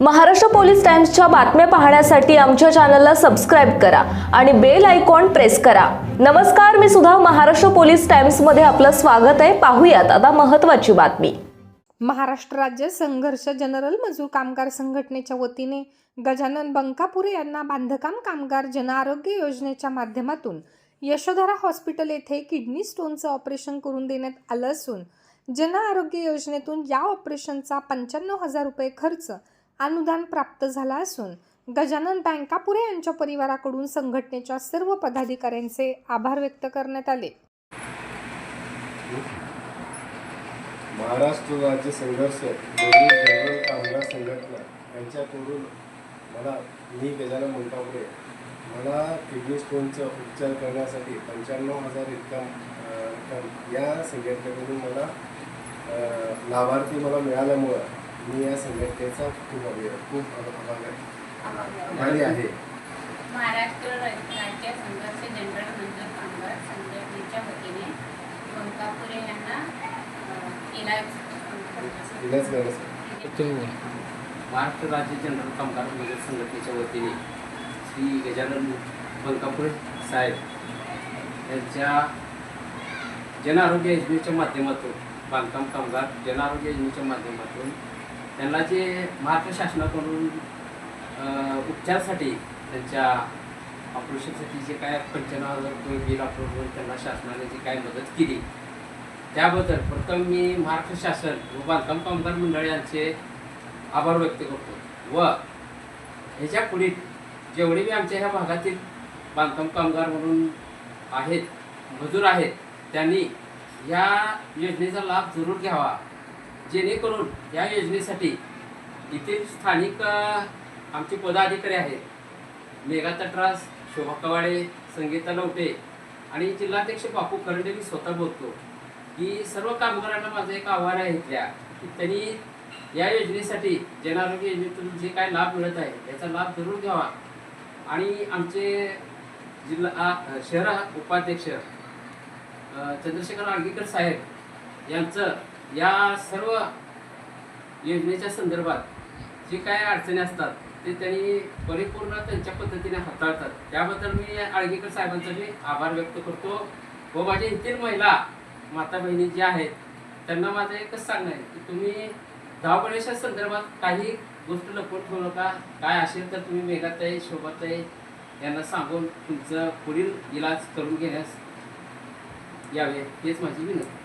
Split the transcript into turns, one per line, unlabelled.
Maharashtra police टाइम्सच्या बातम्या पाहण्यासाठी आमच्या चॅनलला सबस्क्राईब करा आणि बेल आयकॉन प्रेस करा. नमस्कार मी सुद्धा महाराष्ट्र पोलीस टाइम्समध्ये आपलं स्वागत आहे. पाहूयात आता महत्त्वाची बातमी.
महाराष्ट्र राज्य संघर्ष जनरल मजूर कामगार संघटनेच्या वतीने गजानन बंकापुरे यांना बांधकाम कामगार जनआरोग्य योजनेच्या माध्यमातून यशोधरा हॉस्पिटल येथे किडनी स्टोनचं ऑपरेशन करून देण्यात आलं असून जनआरोग्य योजनेतून या ऑपरेशनचा पंच्याण्णव हजार रुपये खर्च अनुदान प्राप्त झाला असून गजानन बँकापुरे यांच्या परिवाराकडून संघटनेच्या सर्व पदाधिकाऱ्यांचे आभार व्यक्त करण्यात आले.
महाराष्ट्र राज्य संघर्ष कामगार संघटना यांच्याकडून मला मी गजानन मुंटापुरे मला किडनी स्टोनचा उपचार करण्यासाठी पंच्याण्णव हजार इतका रक्कम या संघटनेकडून मला लाभार्थी मला मिळाल्यामुळं मी या संघटनेचा खूप अभि खूप आभार आहे. आभारी आहे.
महाराष्ट्र राज्य संघर्ष जनरल मजूर कामगार संघटनेच्या वतीने बंकापुरे यांना
महाराष्ट्र राज्य जनरल कामगार मजूर संघटनेच्या वतीने श्री गजानन बंकापूर साहेब यांच्या जन आरोग्य योजनेच्या माध्यमातून बांधकाम कामगार जन आरोग्य योजनेच्या माध्यमातून त्यांना जे महाराष्ट्र शासनाकडून उपचारासाठी त्यांच्या ऑपरेशनसाठी जे काय पंच्याण्णव हजार रुपये बिल अप्रूव्ह त्यांना शासनाने जी काय मदत केली त्याबद्दल प्रथम मी महाराष्ट्र शासन व बांधकाम कामगार मंडळ यांचे आभार व्यक्त करतो. व ह्याच्या पुढील जेवढे बी आमच्या ह्या भागातील बांधकाम कामगार म्हणून आहेत मजूर आहेत त्यांनी या योजनेचा लाभ जरूर घ्यावा. जेणेकरून या योजनेसाठी येथील स्थानिक आमचे पदाधिकारी आहेत. मेघा तटरास शोभा कवाडे संगीता लवटे आणि जिल्हाध्यक्ष बापू करंडे मी स्वतः बोलतो. की सर्व कामगारांना माझं एक आव्हान आहे इथल्या की त्यांनी या योजनेसाठी जनआरोग्य योजनेतून जे काय लाभ मिळत आहे याचा लाभ जरूर घ्यावा. आणि आमचे जिल्हा शहर उपाध्यक्ष चंद्रशेखर आळगीकर साहेब यांचं या सर्व योजनेच्या संदर्भात जे काय अडचणी असतात ते त्यांनी परिपूर्ण त्यांच्या पद्धतीने हाताळतात. त्याबद्दल मी आळगीकर साहेबांचा मी आभार व्यक्त करतो. व माझ्या येथील महिला माता बहिणी ज्या आहेत त्यांना माझं एकच सांगणं आहे की तुम्ही धावपळीच्या संदर्भात काही गोष्ट लपवून ठेवू नका. काय असेल तर तुम्ही मेघाताई शोभाताई यांना सांगून तुमचं पुढील इलाज करून घेण्यास यावे हेच माझी विनंती.